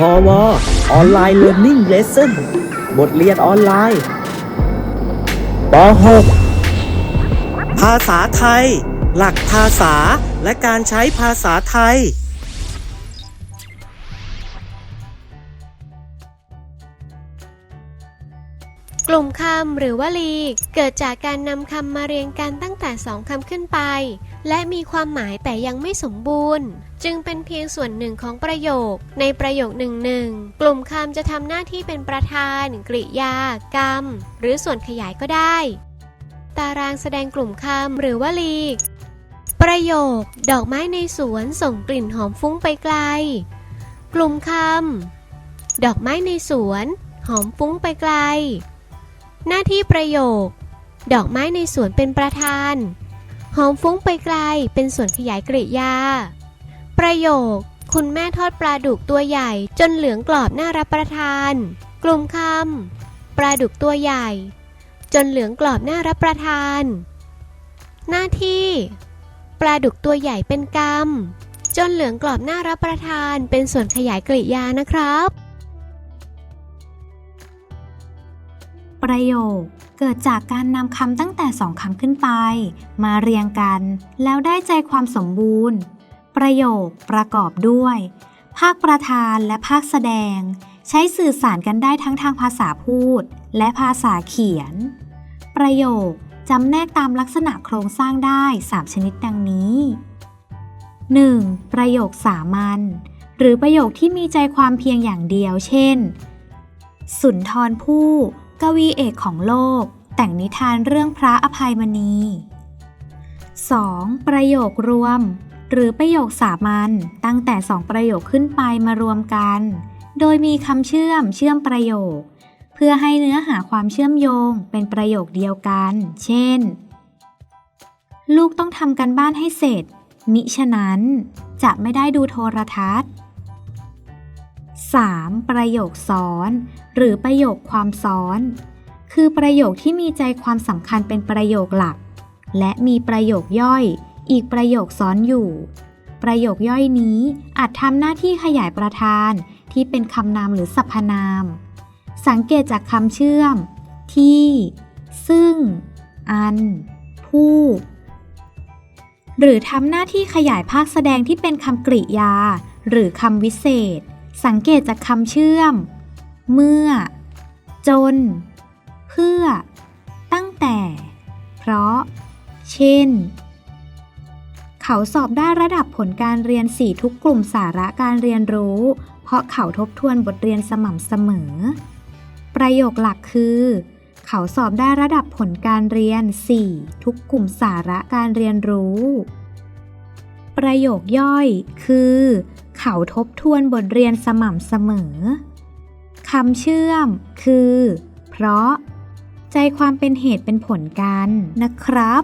พอวออนไลน์เรียน i ิ่งเลสเซ่นบทเรียนออนไลน์ป .6 ภาษาไทย หลักภาษาและการใช้ภาษาไทย กลุ่มคำหรือวลีเกิดจากการนำคำมาเรียงกันตั้งแต่สองคำขึ้นไป และมีความหมายแต่ยังไม่สมบูรณ์ จึงเป็นเพียงส่วนหนึ่งของประโยค ในประโยคหนึ่งหนึ่งกลุ่มคำจะทำหน้าที่เป็นประธาน กริยา กรรม หรือส่วนขยายก็ได้ ตารางแสดงกลุ่มคำหรือวลีประโยค ดอกไม้ในสวนส่งกลิ่นหอมฟุ้งไปไกล กลุ่มคำดอกไม้ในสวน หอมฟุ้งไปไกล หน้าที่ประโยค ดอกไม้ในสวนเป็นประธาน หอมฟุ้งไปไกลเป็นส่วนขยายกริยา ประโยค คุณแม่ทอดปลาดุกตัวใหญ่จนเหลืองกรอบน่ารับประทาน กลุ่มคำปลาดุกตัวใหญ่ จนเหลืองกรอบน่ารับประทาน หน้าที่ ปลาดุกตัวใหญ่เป็นกรรมจนเหลืองกรอบน่ารับประทานเป็นส่วนขยายกริยานะครับ ประโยค เกิดจากการนำคำตั้งแต่สองคำขึ้นไป มาเรียงกัน แล้วได้ใจความสมบูรณ์ ประโยคประกอบด้วย ภาคประธานและภาคแสดง ใช้สื่อสารกันได้ทั้งทางภาษาพูด และภาษาเขียน ประโยคจำแนกตามลักษณะโครงสร้างได้ 3 ชนิดดังนี้ 1. ประโยคสามัญหรือประโยคที่มีใจความเพียงอย่างเดียว เช่น สุนทรภู่ กวีเอกของโลก แต่งนิทานเรื่องพระอภัยมณี 2. ประโยครวม หรือประโยคสามัญตั้งแต่สองประโยคขึ้นไปมารวมกัน โดยมีคำเชื่อมเชื่อมประโยค เพื่อให้เนื้อหาความเชื่อมโยงเป็นประโยคเดียวกัน เช่น ลูกต้องทำกันบ้านให้เสร็จ มิฉะนั้นจะไม่ได้ดูโทรทัศน์ 3. ประโยคซ้อน หรือประโยคความซ้อน คือประโยคที่มีใจความสำคัญเป็นประโยคหลัก และมีประโยคย่อย อีกประโยคซ้อนอยู่ ประโยคย่อยนี้อาจทำหน้าที่ขยายประธานที่เป็นคำนามหรือสรรพนาม สังเกตจากคำเชื่อม ที่ ซึ่ง อัน ผู้ หรือทำหน้าที่ขยายภาคแสดงที่เป็นคำกริยา หรือคำวิเศษ สังเกตจากคำเชื่อม เมื่อ จน เพื่อ ตั้งแต่ เพราะ เช่น เขาสอบได้ระดับผลการเรียน4ทุกกลุ่มสาระการเรียนรู้ เพราะเขาทบทวนบทเรียนสม่ำเสมอ ประโยคหลักคือ เขาสอบได้ระดับผลการเรียน 4 ทุกกลุ่มสาระการเรียนรู้ ประโยคย่อยคือ เขาทบทวนบทเรียนสม่ำเสมอ คำเชื่อมคือ เพราะ ใจความเป็นเหตุเป็นผลกันนะครับ